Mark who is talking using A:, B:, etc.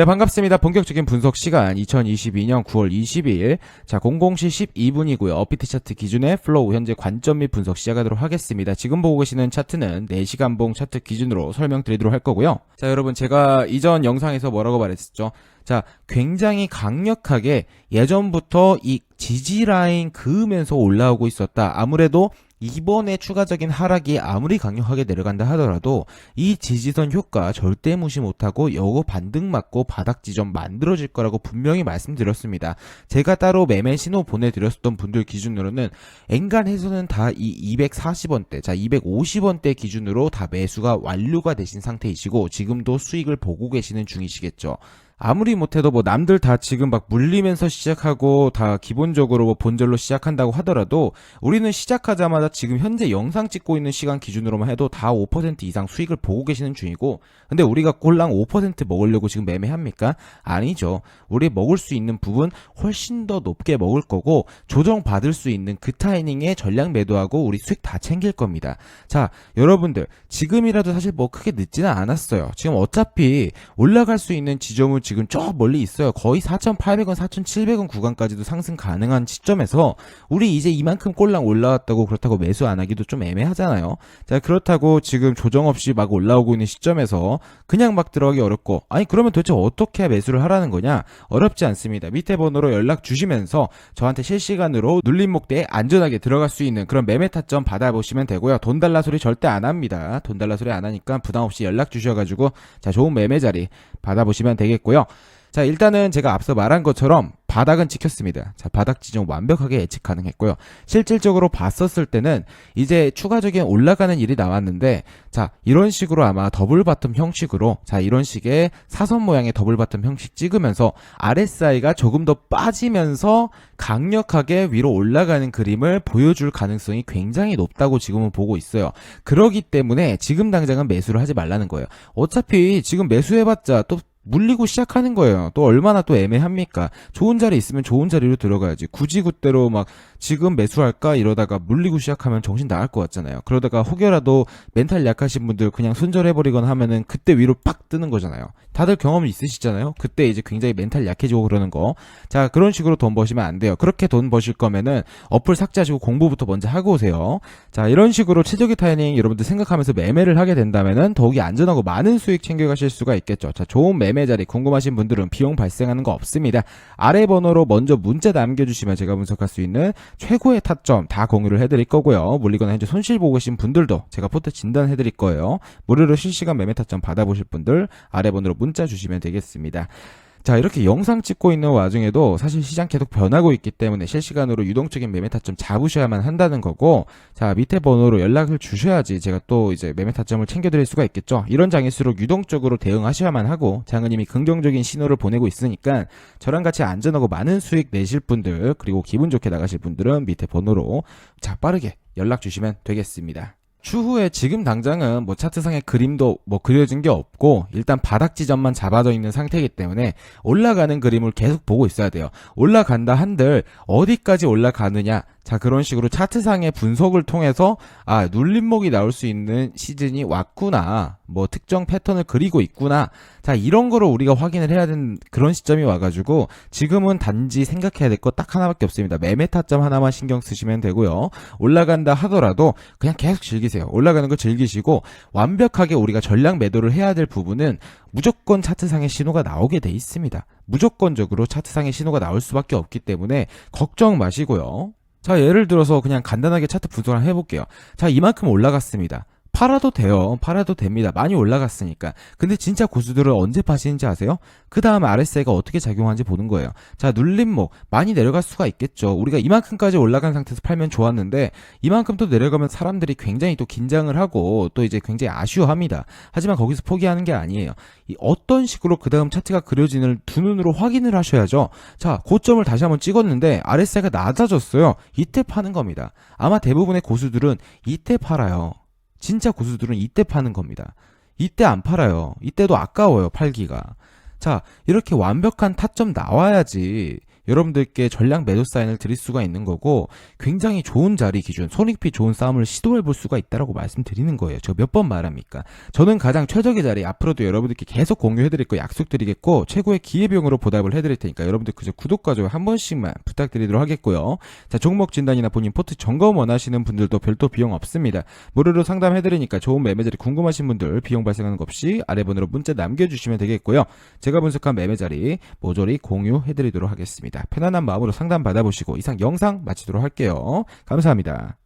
A: 네, 반갑습니다. 본격적인 분석 시간 2022년 9월 22일. 자, 00시 12분이고요. 업비트 차트 기준의 플로우 현재 관점 및 분석 시작하도록 하겠습니다. 지금 보고 계시는 차트는 4시간 봉 차트 기준으로 설명드리도록 할 거고요. 자, 여러분 제가 이전 영상에서 뭐라고 말했었죠? 자, 굉장히 강력하게 예전부터 이 지지 라인 그으면서 올라오고 있었다. 아무래도 이번에 추가적인 하락이 아무리 강력하게 내려간다 하더라도 이 지지선 효과 절대 무시 못하고 여고 반등 맞고 바닥 지점 만들어질 거라고 분명히 말씀드렸습니다. 제가 따로 매매 신호 보내드렸었던 분들 기준으로는 엔간해서는 다 이 240원대, 자 250원대 기준으로 다 매수가 완료가 되신 상태이시고 지금도 수익을 보고 계시는 중이시겠죠. 아무리 못해도 뭐 남들 다 지금 막 물리면서 시작하고 다 기본적으로 뭐 본절로 시작한다고 하더라도 우리는 시작하자마자 지금 현재 영상 찍고 있는 시간 기준으로만 해도 다 5% 이상 수익을 보고 계시는 중이고 근데 우리가 꼴랑 5% 먹으려고 지금 매매합니까? 아니죠. 우리 먹을 수 있는 부분 훨씬 더 높게 먹을 거고 조정 받을 수 있는 그 타이밍에 전량 매도하고 우리 수익 다 챙길 겁니다. 자, 여러분들 지금이라도 사실 뭐 크게 늦지는 않았어요. 지금 어차피 올라갈 수 있는 지점은 지금 저 멀리 있어요. 거의 4,800원, 4,700원 구간까지도 상승 가능한 시점에서 우리 이제 이만큼 꼴랑 올라왔다고 그렇다고 매수 안 하기도 좀 애매하잖아요. 자, 그렇다고 지금 조정 없이 막 올라오고 있는 시점에서 그냥 막 들어가기 어렵고 아니 그러면 도대체 어떻게 매수를 하라는 거냐? 어렵지 않습니다. 밑에 번호로 연락 주시면서 저한테 실시간으로 눌린 목대에 안전하게 들어갈 수 있는 그런 매매 타점 받아보시면 되고요. 돈 달라 소리 절대 안 합니다. 돈 달라 소리 안 하니까 부담 없이 연락 주셔가지고 자 좋은 매매 자리 받아보시면 되겠고요. 자 일단은 제가 앞서 말한 것처럼 바닥은 찍혔습니다. 자 바닥 지점 완벽하게 예측 가능했고요. 실질적으로 봤었을 때는 이제 추가적인 올라가는 일이 나왔는데 자 이런 식으로 아마 더블 바텀 형식으로 자 이런 식의 사선 모양의 더블 바텀 형식 찍으면서 RSI가 조금 더 빠지면서 강력하게 위로 올라가는 그림을 보여줄 가능성이 굉장히 높다고 지금은 보고 있어요. 그러기 때문에 지금 당장은 매수를 하지 말라는 거예요. 어차피 지금 매수해봤자 또 물리고 시작하는 거예요. 또 얼마나 또 애매합니까? 좋은 자리 있으면 좋은 자리로 들어가야지. 굳이 그대로 막 지금 매수할까 이러다가 물리고 시작하면 정신 나갈 것 같잖아요. 그러다가 혹여라도 멘탈 약하신 분들 그냥 손절해버리거나 하면은 그때 위로 빡 뜨는 거잖아요. 다들 경험 있으시잖아요. 그때 이제 굉장히 멘탈 약해지고 그러는 거. 자 그런 식으로 돈 버시면 안 돼요. 그렇게 돈 버실 거면은 어플 삭제하시고 공부부터 먼저 하고 오세요. 자 이런 식으로 최적의 타이밍 여러분들 생각하면서 매매를 하게 된다면은 더욱이 안전하고 많은 수익 챙겨가실 수가 있겠죠. 자 좋은 매매 자리 궁금하신 분들은 비용 발생하는 거 없습니다. 아래 번호로 먼저 문자 남겨주시면 제가 분석할 수 있는 최고의 타점 다 공유를 해드릴 거고요. 물리거나 현재 손실 보고 계신 분들도 제가 포트 진단해드릴 거예요. 무료로 실시간 매매 타점 받아보실 분들 아래 번호로 문자 주시면 되겠습니다. 자, 이렇게 영상 찍고 있는 와중에도 사실 시장 계속 변하고 있기 때문에 실시간으로 유동적인 매매 타점 잡으셔야만 한다는 거고, 자, 밑에 번호로 연락을 주셔야지 제가 또 이제 매매 타점을 챙겨드릴 수가 있겠죠. 이런 장일수록 유동적으로 대응하셔야만 하고, 장은님이 긍정적인 신호를 보내고 있으니까 저랑 같이 안전하고 많은 수익 내실 분들, 그리고 기분 좋게 나가실 분들은 밑에 번호로 자, 빠르게 연락 주시면 되겠습니다. 추후에 지금 당장은 뭐 차트상의 그림도 뭐 그려진 게 없고 일단 바닥 지점만 잡아져 있는 상태이기 때문에 올라가는 그림을 계속 보고 있어야 돼요. 올라간다 한들 어디까지 올라가느냐 자 그런 식으로 차트상의 분석을 통해서 아 눌림목이 나올 수 있는 시즌이 왔구나. 뭐 특정 패턴을 그리고 있구나. 자 이런 거를 우리가 확인을 해야 되는 그런 시점이 와 가지고 지금은 단지 생각해야 될거딱 하나밖에 없습니다. 매매 타점 하나만 신경 쓰시면 되고요. 올라간다 하더라도 그냥 계속 즐기세요. 올라가는 거 즐기시고 완벽하게 우리가 전량 매도를 해야 될 부분은 무조건 차트상의 신호가 나오게 돼 있습니다. 무조건적으로 차트상의 신호가 나올 수밖에 없기 때문에 걱정 마시고요 자, 예를 들어서 그냥 간단하게 차트 분석을 해볼게요. 자, 이만큼 올라갔습니다. 팔아도 돼요. 팔아도 됩니다. 많이 올라갔으니까. 근데 진짜 고수들은 언제 파시는지 아세요? 그 다음에 RSI가 어떻게 작용하는지 보는 거예요. 자, 눌림목. 많이 내려갈 수가 있겠죠. 우리가 이만큼까지 올라간 상태에서 팔면 좋았는데, 이만큼 또 내려가면 사람들이 굉장히 또 긴장을 하고, 또 이제 굉장히 아쉬워합니다. 하지만 거기서 포기하는 게 아니에요. 이 어떤 식으로 그 다음 차트가 그려지는 두 눈으로 확인을 하셔야죠. 자, 고점을 다시 한번 찍었는데, RSI가 낮아졌어요. 이때 파는 겁니다. 아마 대부분의 고수들은 이때 팔아요. 진짜 고수들은 이때 파는 겁니다. 이때 안 팔아요. 이때도 아까워요, 팔기가. 자, 이렇게 완벽한 타점 나와야지 여러분들께 전량 매도 사인을 드릴 수가 있는 거고 굉장히 좋은 자리 기준 손익비 좋은 싸움을 시도해 볼 수가 있다라고 말씀드리는 거예요. 저몇번 말합니까? 저는 가장 최적의 자리 앞으로도 여러분들께 계속 공유해 드릴 거 약속드리겠고 최고의 기회비용으로 보답을 해 드릴 테니까 여러분들 그저 구독과 좋아요 한 번씩만 부탁드리도록 하겠고요. 자, 종목 진단이나 본인 포트 점검 원하시는 분들도 별도 비용 없습니다. 무료로 상담해 드리니까 좋은 매매 자리 궁금하신 분들 비용 발생하는 거 없이 아래 번호로 문자 남겨 주시면 되겠고요. 제가 분석한 매매 자리 모조리 공유해 드리도록 하겠 습니다. 편안한 마음으로 상담 받아보시고 이상 영상 마치도록 할게요. 감사합니다.